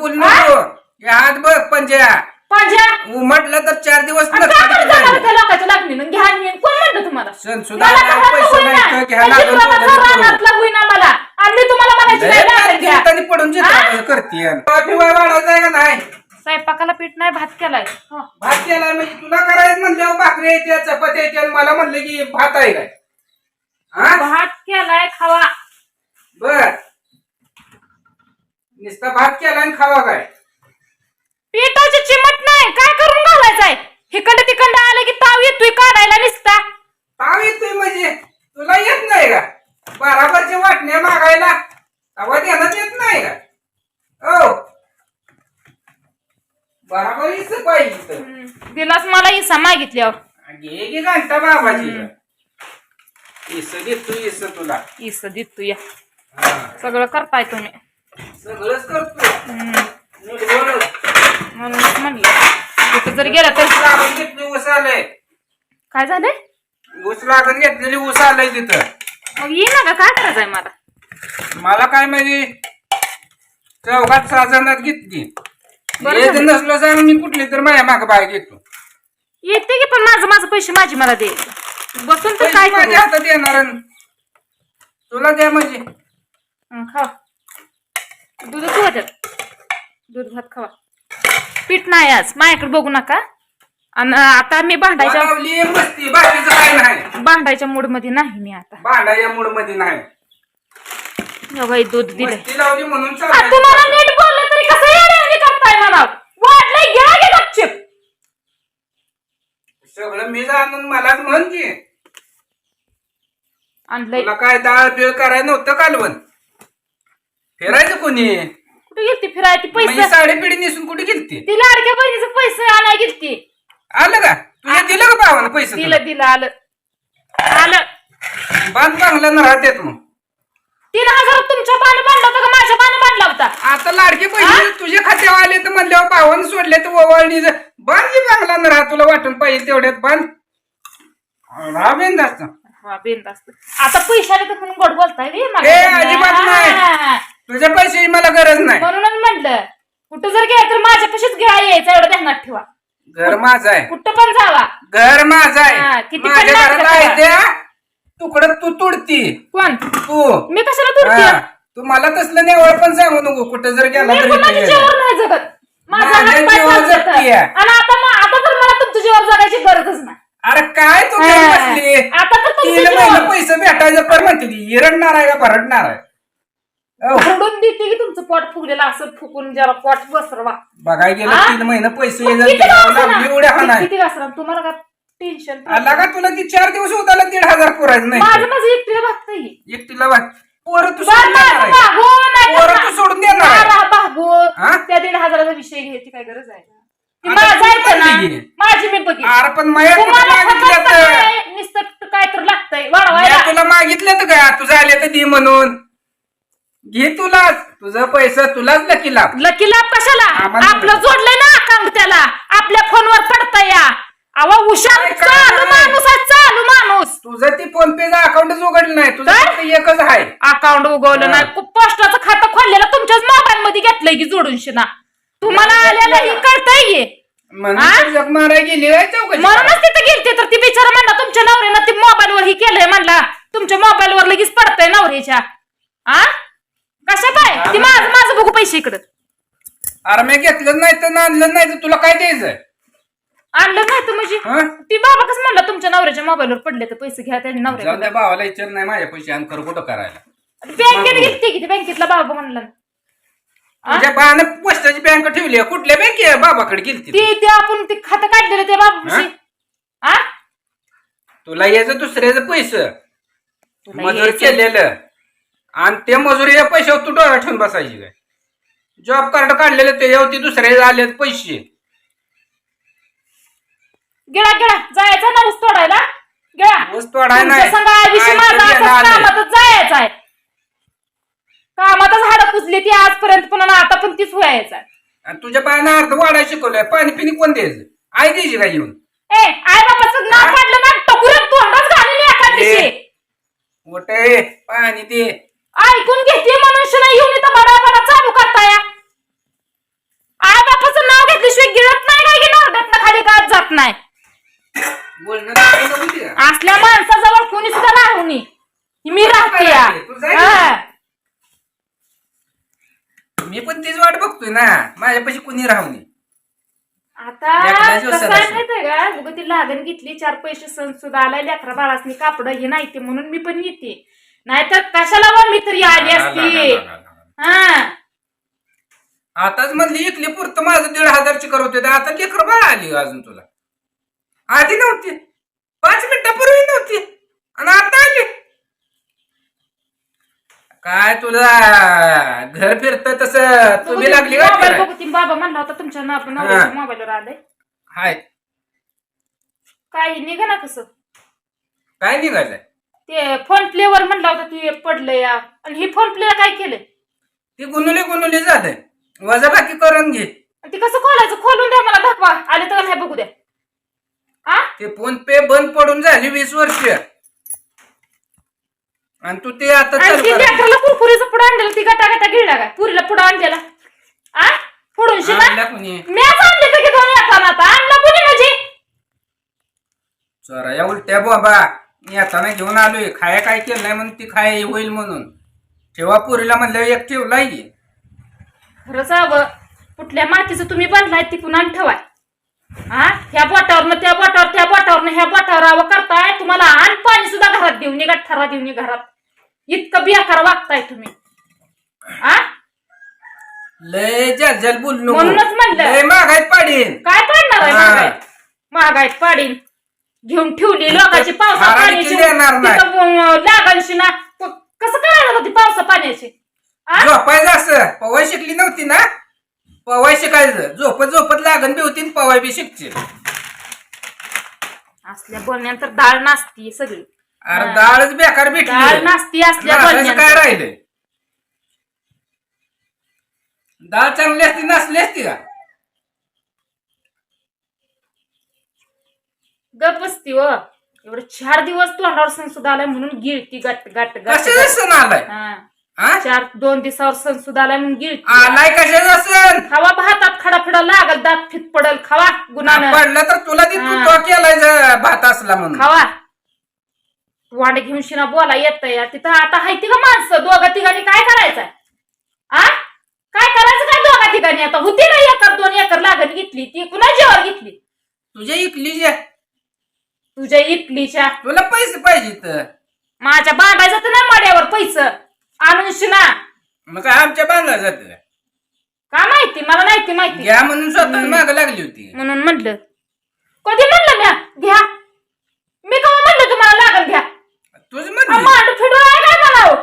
बोलली नको. हे हात बघ पंजा. पंजा? म्हटलं तर चार दिवस आणि घ्या तुम्हाला? पैसे पडून करते स्वयंपाकाला पीठ नाही भात केलाय. भात केला म्हणजे तुला करायचं म्हणजे भाकरी येते चपाती येते आणि मला म्हणलं की भात आहे काय? भात केलाय खावा. बर. नुसता भात केला आणि खावा काय? पिठाची चिमट नाही. काय करून घालायचंय? हिकडं तिकडं आलं की ताव येतोय काढायला निसता. ताव येतोय म्हणजे? तुला येत नाही का? बराबरच्या वाटण्या मागायला? तवा देण्यात येत नाही का? हो बराबर इथं पाहिजे. दिलास मला इसा मागितल्यावर. घे घे घंटा बाबाची इस देतो इस तुला. इस देतो या हा. सगळं करताय तुम्ही. सगळंच करतो. म्हणूनच म्हणलं कुठं जर गेलं तर लागून घेतली ऊस आलंय काय झालंय? ऊस लागून घेतलेली ऊस आलंय तिथं. मग ये ना का काय करायचंय मला? मला काय माहिती? चौघात सहा जणात घेतली. बरं येत झालं. नसलो मी कुठली तर माझ्या माग बाय घेतो येते की पण माझं माझं पैसे माझी मला दे. बसून तर काय पैसे माझ्या करू? हातात येणार तुला द्या म्हणजे हं, खावा दूध खावा त्यात दूध भात खावा. पीठ नाही आज. माझ्याकडे बघू नका. आणि आता मी भांडायच्या लावली मस्ती. बाकीचं काय नाही. भांडायच्या मूडमध्ये नाही मी आता. भांडाया मूडमध्ये नाही. हो बाई, दूध दिलंय. मस्ती लावली म्हणून आ, चाललंय. तुम्हाला नीट बोललं तरी कसं करताय मला वाटलंय घ्या की गपचिप. सगळं मी जाणून मलाच म्हण की. आणलंय. तुला काय डाळ बिळ करायला नव्हतं कालवण? फिरायचं कोणी? कुठे गेलती फिरायची म्हणजे पैसे साडी पिढी नेसून कुठे गेलती? ती लाडक्या बहिणीचे पैसे आणाय गेलती. आलं का? तुझ्या दिलं का भावानं पैसे तुला? दिलं आलं. आलं. बांध चांगला ना राहतात मग. तीन हजार तुमच्या पाणी बांधला होता का? माझ्या पाणी बांधला होता? आता लाडके पैसे तुझ्या खात्यावर आले तर म्हणल्यावर भावानं सोडले तर ओवाळणी बांध की बांगला ना राहा तुला वाटून पाहिजे तेवढ्यात बांध राहा बिनधास्त. हा बिनधास्त आता पैशाने तर म्हणून गोड बोलताय मला. ए, अजिबात नाही. हा. तुझ्या पैशाची मला गरज नाही म्हणूनच म्हटलं कुठं जर गेलं तर माझ्या पशीच घ्या यायचं एवढं ध्यानात ठेवा. घर माझं आहे. कुठं पण जावा. घर माझं हा, आहे किती पण माझ्या नाटकं घरात आहे करा. त्या तुकडं तू तुडती. कोण? तू. मी कशाला हा, तुरते तू मला तसलं नेवळ पण सांगू नको. कुठं जर गेला मी तर कुणाच्या इथे जीवावर नाही जगत. माझा माझ्या हात पाय जीवावर चालतात. जगतीये. आणि आता म- आता तर मला तुमच्या जीवावर जगायची गरजच नाही. अरे काय तू हा. घेऊन बसली? आता तर तीन महिने पैसे भेटायचं पर म्हणते ती. इरडणार आहे का भरडणार आहे? रडून देते की तुमचं पोट फुगलेलं असं फुकून जरा पोट बसरवा बघायला गेलं हा? तीन महिने पैसे किती हा किती? तुम्हाला का टेन्शन आला का तुला ती चार दिवस होताला दीड हजार पुरायचं माझं नाही माझं एकटीला भागतंय. एकटीला वाट पोरं तू सोडून देणार आहे. पोरं तू सोडून आहे. हा? त्या दीड हजाराचा विषय घ्यायची काय गरज आहे? ती आता माझं तू ऐकतं ना. बघली की. माझी मी बघी. अरे पण मया मागितलं तर काय? नुसतं काय तर लागतंय. वाढवायला. म्या तुला मागितलं तर का तुझं आले तर दे म्हणून. घे तुलाच. तुझं पैसा तुलाच लकी लाभ लकी लाभ कशाला? आम्हाला आपलं जोडलंय ना अकाउंट त्याला. आपल्या फोनवर पडता या. अवा हुशार काय चालू? माणूस आहे चालू माणूस. तुझं ती फोन पेचं अकाउंटच उघडलं नाही. तुझं काय? फक्त एकच आहे. अकाउंट उगवलं हा. नाही. पोस्टाचं खातं खोललेलं तुमच्याच मोबाईल मध्ये घेतलंय की जोडून शिना. तुम्हाला नाही आलेलं. ही कळतंय की. म्हणून हा? तर जग मारायला गेली आहे चौकशी. म्हणूनच तिथे गेलते तर ती बिचारा म्हणला तुमच्या नवऱ्यानं ती मोबाईल वर ही केलंय म्हणला. तुमच्या मोबाईल वर लगेच पडतंय नवऱ्याच्या. आ? कशा काय ती माझं माझं बघू पैसे इकडं. अरे मी घेतलं नाही तर आणलं नाही तर तुला काय द्यायचंय? आणलं नाही तर म्हणजे हं? ती बाबा कसं म्हणला तुमच्या नवऱ्याच्या मोबाईलवर पडले तर पैसे घ्या त्यांनी जाऊन नवऱ्याकडे त्या भावाला विचार नाही माझ्या पैसे आणि खरं कुठं करायला. बँकेत गेलते की बँकेतला बाबा म्हणला? तुझ्या पोस्टाची बँक ठेवली आहे. कुठल्या बँके? बाबाकडे गेलती ती. ते आपण ते खातं काढलेलं त्या बाबा आ? तुला यायचं दुसऱ्याचं पैसे. तुला मजूर यायचं. केलेलं. आणि ते मजुरीच्या पैशावर तू डोळा ठेवून बसायची काय? जॉब कार्ड काढलेलं ते ती दुसऱ्या आले पैसे. गेला गेला. जायचा ना ऊस तोडायला? गेला. ऊस तोडाय नाही. तुमच्या संग आयुष्य आयुष्य माझं असंच गेलं आलंय. कामातच जायचं आहे. कामातच हाडं पुजली ती आजपर्यंत पुन्हा आता पण तीच व्हायचं आहे. आणि तुझ्या पायानं अर्ध वाढायला शिकवलंय. पाणी पिणी कोण द्यायचं? आई द्यायची का येऊन? ए आई बाबाचं नाव? काढलं ना टकुरात तोंडच घालेली एका दिवशी. मोठे पाणी दे. ऐकून घेतली मनुष्य नाही येऊन इथं बडा बडा चालू करताय. आई बापाचं नाव घेतल्याशिवाय गिळत नाही काय? घेणार त्यातनं खाली गात जात नाही. असल्या माणसाजवळ कुणी सुद्धा राहू नये. मी राहते या. मी पण तीच वाट बघतोय ना. माझ्यापाशी कुणी राहू नये. आता माहितीये का? उगं ती लागण घेतली चार पैसे सण सुद्धा आलाय लेकरा बाळासनी कापड हे नाही ते म्हणून मी पण येते. नाहीतर कशाला बा मी तरी आली असती? हा आताच म्हणली इकली पुरतं माझं दीड हजारची करवते आता लेकर बाळ आली अजून तुला. आधी नव्हती. पाच मिनिटापूर्वी नव्हती. आणि आता आली. काय तुला घर फिरत तसं तुम्ही लागली का मोबाईल फिरायला? बघू ती बाबा म्हणला होता तुमच्या नाव हा. मोबाईलवर आलंय. हाय. काही निघा ना कसं? काय निघालंय? ते फोन प्ले वर म्हणला होता ते पडलं या. आणि हे फोन प्ले काय केलंय ती गुनुली गुनुली जाते. वजा बाकी करून घे. आणि ते कसं खोलायचं? खोलून द्या मला दाखवा. आले तर नाही बघू द्या. आ? ते फोन पे बंद पडून झाली वीस वर्ष. आणि तू ते आता आणि चालू ती कर. लेकराला कुरकुरीचं पुढं आणलेलं ती गटा गटा गिळला काय पुरीला पुढं आणलेला. आ? फोडून आणला कोणी? मॅच आणले तर की दोन येताना आता? आणला कुणी म्हणजे? चोरा या उलट्या बाबा. मी येताना घेऊन आलोय. खाया काय केलं नाही म्हणून ती खाया होईल म्हणून. ठेवा पुरीला म्हणलं एक ठेवलाय. की. खरंच कुठल्या मातीचं तुम्ही बांधलाय ती पुन्हा ठेवाय. हा? ह्या बोटावरनं त्या बोटावर त्या बोटावरनं ह्या बोटावर आव करताय. तुम्हाला आण पाणी सुद्धा घरात देऊ नये ठरा देऊ नये घरात. इतकं बियाकार वागताय तुम्ही. आ? लय जल बोललो म्हणूनच म्हणलं. लय मागायत पाडीन. काय पडणार आहे हा. महागाईत? महागाईत पाडीन. घेऊन ठेवली लोकांची पावसा पाण्याची. येणार नाही. लागांशी ना. कसं करायला होती पावसा पाण्याची? आ? झोपायचं असं. पवाय शिकली नव्हती ना? पवाय शिकायचं. झोपत झोपत लागण बी होती आणि पवाय बी शिकची असल्या बोलण्यानंतर डाळ नासती सगळी. अरे हा. डाळच बेकार भेटली. डाळ नासती असल्या काय बोलण्यानंतर राहिलंय? डाळ चांगली असती नसली असती का? गप बसती व एवढे चार दिवस तोंडावर सण सुद्धा आलाय म्हणून गिळती गट गट गट कशाचा सण आलाय? हा. हा? चार दोन दिवसावर सण सुद्धा आलाय म्हणून गिळती आलाय कशाचा सण? खावा भातात खडाफिडा लागल दात फिट पडल खावा गुन्हानं पडलं तर तुला ती हा. तू तो केलाय ज- भात असला म्हणून. खावा. वांड घेऊन शिना बोला येत या. तिथं आता हायती का माणसं. दोघा तिघांनी काय करायचंय? आ? काय करायचं काय दोघा ठिकाणी आता होती ना एकर दोन एकर लागत घेतली. ती कुणा जेवर घेतली? तुझ्या इकली जे तुझ्या इटलीच्या तुला पैसे पाहिजे माझ्या बांधायचं तर ना माड्यावर पैसे. आणून शिना मग काय आमच्या बांधला जात? का माहिती? मला नाही ती माहिती. घ्या म्हणून स्वतः माग लागली होती. म्हणून म्हणलं. कधी म्हणलं म्या घ्या. मी कवा म्हणलं तुम्हाला लागल घ्या? तुझ म्हणली. मांड फिडू आहे काय मला?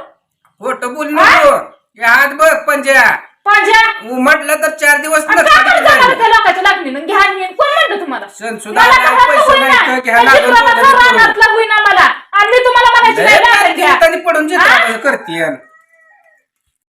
खोटं बोल नको. हे हात बघ पंजा. पांज्या उमटलं तर चार दिवस आणि काय करत जाणार लोकांच्या घ्या आणि ये. तुम्हाला सण सुद्धा मला पैसे होईना. नाही तर घ्या त्या लागून जिकराबाचं तुला देतो. रानातलं होईना मला आणि मी तुम्हाला म्हणायची नाही लागल घ्या पडून हा? करते